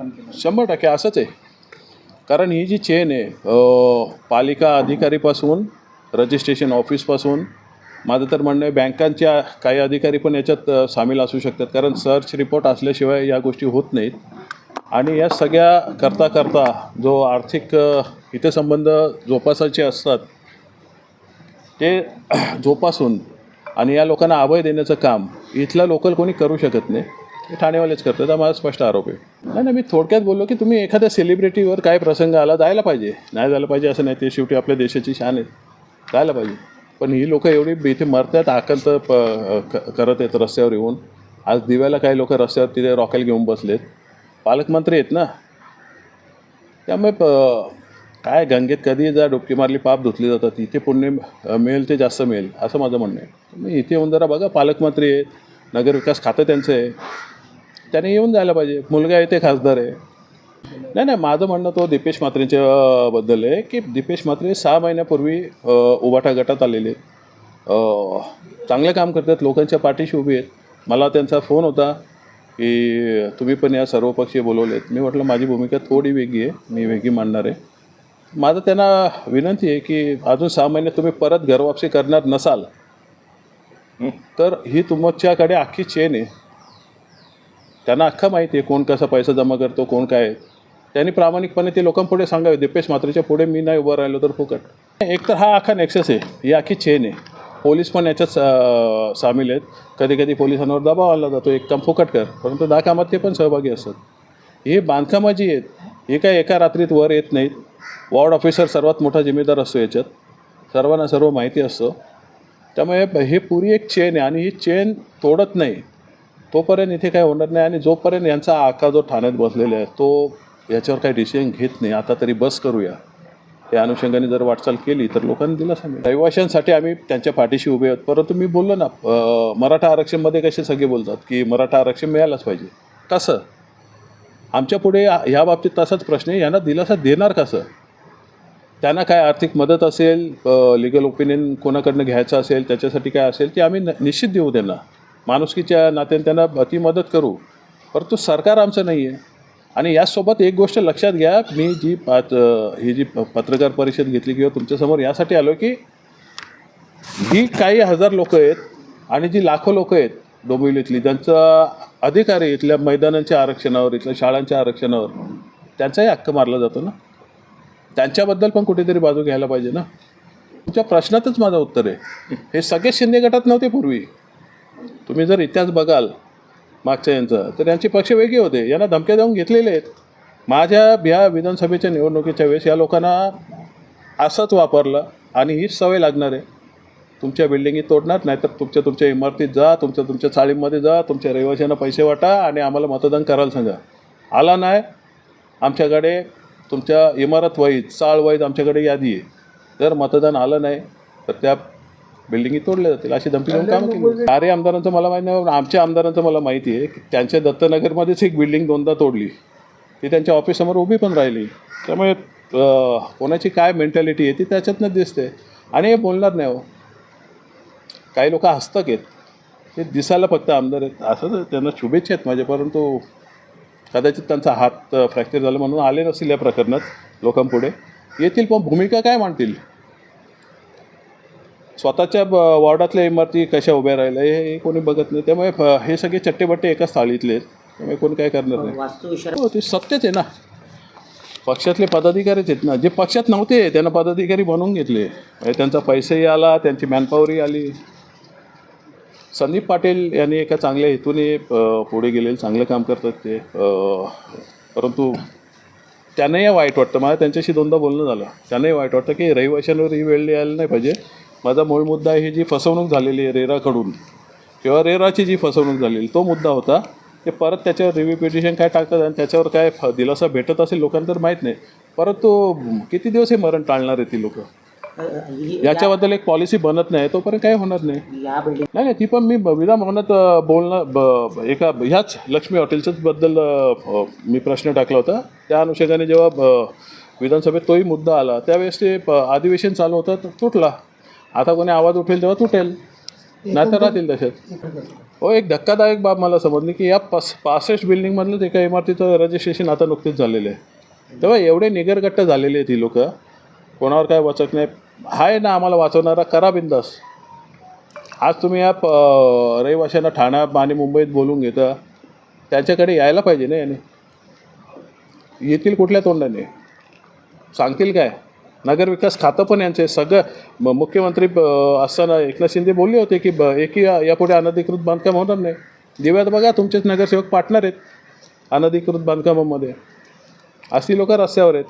काम केलं शंभर टक्के असंच आहे. कारण ही जी चेन आहे पालिका अधिकारीपासून रजिस्ट्रेशन ऑफिसपासून माझं तर म्हणणं आहे बँकांच्या काही अधिकारी पण याच्यात सामील असू शकतात. कारण सर्च रिपोर्ट असल्याशिवाय या गोष्टी होत नाहीत. आणि या सगळ्या करता करता जो आर्थिक अ, हितसंबंध जोपासायचे असतात ते जोपासून आणि या लोकांना अभय देण्याचं काम इथल्या लोकल कोणी करू शकत नाही. ठाणेवालेच करतात. हा माझा स्पष्ट आरोप आहे. नाही नाही मी थोडक्यात बोललो की तुम्ही एखाद्या सेलिब्रिटीवर काय प्रसंग आला जायला पाहिजे. नाही जायला पाहिजे असं नाही ते शेवटी आपल्या देशाची शान आहे. जायला पाहिजे. पण ही लोकं एवढी इथे मरतात आकंत प करत आहेत रस्त्यावर येऊन. आज दिव्याला काही लोक रस्त्यावर तिथे रॉकेल घेऊन बसलेत. पालकमंत्री आहेत ना. त्यामुळे प काय गंगेत कधी जा डुबकी मारली पाप धुतली जातात. इथे पुण्य मिळेल ते जास्त मिळेल असं माझं म्हणणं आहे. तुम्ही इथे येऊन जरा बघा पालकमंत्री आहेत नगरविकास खातं त्यांचं आहे. त्याने येऊन जायला पाहिजे. मुलगा आहे ते खासदार आहे. नाही नाही माझं म्हणणं तो दीपेश म्हात्रेंच्या बद्दल आहे की दीपेश म्हात्रे सहा महिन्यापूर्वी अ, उबाटा गटात आलेले. आहेत चांगलं काम करतात लोकांच्या पाठीशी उभी आहेत. मला त्यांचा फोन होता की तुम्ही पण या सर्वपक्षीय बोलवलेत. मी म्हटलं माझी भूमिका थोडी वेगळी आहे मी वेगळी मांडणार आहे. माझं त्यांना विनंती आहे की अजून सहा महिने तुम्ही परत घरवापसी करणार नसाल तर ही तुमच्याकडे अख्खी चेन आहे. त्यांना अख्खं माहिती आहे कोण कसा पैसा जमा करतो कोण काय आहे. त्यांनी प्रामाणिकपणे ते लोकांपुढे सांगावे दीपेश मात्रेच्या पुढे मी नाही उभं राहिलो तर फुकट. एक तर हा अख्खा नेक्सेस आहे ही अख्खी चेन आहे. पोलीस पण याच्यात सा- सामील आहेत. कधी कधी पोलिसांवर दबाव आणला जातो एक काम फुकट कर. परंतु दहा कामात ते पण सहभागी असतात. ही बांधकामं जी आहेत हे काय एका रात्रीत वर येत नाहीत. वॉर्ड ऑफिसर सर्वात मोठा जिम्मेदार असतो याच्यात. सर्वांना सर्व माहिती असतं. त्यामुळे हे पुरी एक चेन आहे आणि ही चेन तोडत नाही. तोपर्यंत इथे काय होणार नाही. आणि जोपर्यंत यांचा आका जो ठाण्यात बसलेला आहे तो याच्यावर काही डिसिजन घेत नाही. आता तरी बस करूया. या अनुषंगाने जर वाटचाल केली तर लोकांनी दिला सांगेल रहिवाशांसाठी आम्ही त्यांच्या पाठीशी उभे आहोत. परंतु मी बोललो ना मराठा आरक्षणमध्ये कसे सगळे बोलतात की मराठा आरक्षण मिळायलाच पाहिजे. कसं? आमच्या पुढे ह्या बाबतीत तसाच प्रश्न आहे. यांना दिलासा देणार कसं? त्यांना काय आर्थिक मदत असेल लिगल ओपिनियन कोणाकडनं घ्यायचं असेल त्याच्यासाठी काय असेल ते आम्ही निश्चित देऊ त्यांना. माणुसकीच्या नात्याने त्यांना अति मदत करू. परंतु सरकार आमचं नाही आहे आणि यासोबत एक गोष्ट लक्षात घ्या मी जी पात ही जी प- पत्रकार परिषद घेतली किंवा तुमच्यासमोर यासाठी आलो की ही काही हजार लोक आहेत आणि जी लाखो लोक आहेत डोंबिवलीतली त्यांचा अधिकार आहे इथल्या मैदानांच्या आरक्षणावर इथल्या शाळांच्या आरक्षणावर त्यांचाही हक्क मारला जातो ना? त्यांच्याबद्दल पण कुठेतरी बाजू घ्यायला पाहिजे ना? तुमच्या प्रश्नातच माझं उत्तर आहे. हे सगळे शिंदे गटात नव्हते पूर्वी. तुम्ही जर इतिहास बघाल मागच्या यांचा तर यांचे पक्ष वेगळे होते. यांना धमक्या देऊन घेतलेले आहेत. माझ्या या विधानसभेच्या निवडणुकीच्या वेळेस या लोकांना असंच वापरलं आणि हीच सवय लागणार आहे. तुमच्या बिल्डिंगी तोडणार नाही तर तुमच्या तुमच्या इमारतीत जा तुमच्या तुमच्या चाळीमध्ये जा तुमच्या रहिवाशांना पैसे वाटा आणि आम्हाला मतदान करायला सांगा. आला नाही. आमच्याकडे तुमच्या इमारत वाईज चाळ वाईज आमच्याकडे यादी आहे. जर मतदान आलं नाही तर त्या बिल्डिंगी तोडल्या जातील. अशी धमकी देऊन काम केली. अरे आमदारांचं मला माहिती नाही आमच्या आमदारांचं मला माहिती आहे की त्यांच्या दत्तनगरमध्येच एक बिल्डिंग दोनदा तोडली. ती त्यांच्या ऑफिससमोर उभी पण राहिली. त्यामुळे कोणाची काय मेंटॅलिटी आहे ती त्याच्यातनं दिसते. आणि हे बोलणार नाही हो. काही लोक हस्तक आहेत. ते दिसायला फक्त आमदार आहेत. असं तर त्यांना शुभेच्छा आहेत माझ्या परंतु कदाचित त्यांचा हात फ्रॅक्चर झाला म्हणून आले नसतील या प्रकरणात लोकांपुढे. येतील पण भूमिका काय मांडतील? स्वतःच्या वॉर्डातल्या इमारती कशा उभ्या राहिल्या हे कोणी बघत नाही. त्यामुळे हे सगळे चट्टेबट्टे एकाच थाळीतले आहेत. त्यामुळे कोणी काय करणार नाही. हो ते सत्यच आहे ना. पक्षातले पदाधिकारीच आहेत ना. जे पक्षात नव्हते त्यांना पदाधिकारी बनवून घेतले. म्हणजे त्यांचा पैसाही आला त्यांची मॅनपॉवरही आली. संदीप पाटील यांनी एका चांगल्या हेतूने पुढे गेलेले चांगलं काम करतात ते. परंतु त्यांनाही वाईट वाटतं. मला त्यांच्याशी दोनदा बोलणं झालं. त्यांनाही वाईट वाटतं की रहिवाशांवर ही वेळ यायला नाही पाहिजे. माझा मूळ मुद्दा आहे ही जी फसवणूक झालेली आहे रेराकडून किंवा रेराची जी फसवणूक झालेली तो मुद्दा होता ते परत त्याच्यावर रिव्ह्यू पिटिशन काय टाकतात आणि त्याच्यावर काय फ दिलासा भेटत असेल लोकांना तर माहीत नाही. परंतु किती दिवस हे मरण टाळणार आहे ती लोक? याच्याबद्दल एक पॉलिसी बनत नाही तोपर्यंत काय होणार नाही? नाही नाही ती पण मी ब- विधान बोलणं एका ह्याच लक्ष्मी हॉटेलच्याच बद्दल मी प्रश्न टाकला होता. त्या अनुषंगाने जेव्हा विधानसभेत तोही मुद्दा आला त्यावेळेस ते अधिवेशन चालू होतं तर तुटला. आता कोणी आवाज उठेल तेव्हा तुटेल. नाही तर राहतील तसेच. हो एक धक्कादायक बाब मला समजली की या पास पासष्ट बिल्डिंगमधलंच एका इमारतीचं रजिस्ट्रेशन आता नुकतेच झालेलं आहे. तेव्हा एवढे निगरगट्ट झालेले आहेत ही लोक. कोणावर काय वाचत नाही. आहे ना आम्हाला वाचवणारा करा बिंदास. आज तुम्ही या प रहिवाशांना ठाण्यात आणि मुंबईत बोलून घेता. त्यांच्याकडे यायला पाहिजे ना याने. येतील कुठल्या तोंडाने? सांगतील काय? नगरविकास खातं पण यांचे. सगळं मुख्यमंत्री असताना एकनाथ शिंदे बोलले होते की ब एकी या- यापुढे अनधिकृत बांधकाम होणार नाही. दिव्यात बघा तुमचेच नगरसेवक पार्टनर आहेत अनधिकृत बांधकामामध्ये. अशी लोक रस्त्यावर आहेत.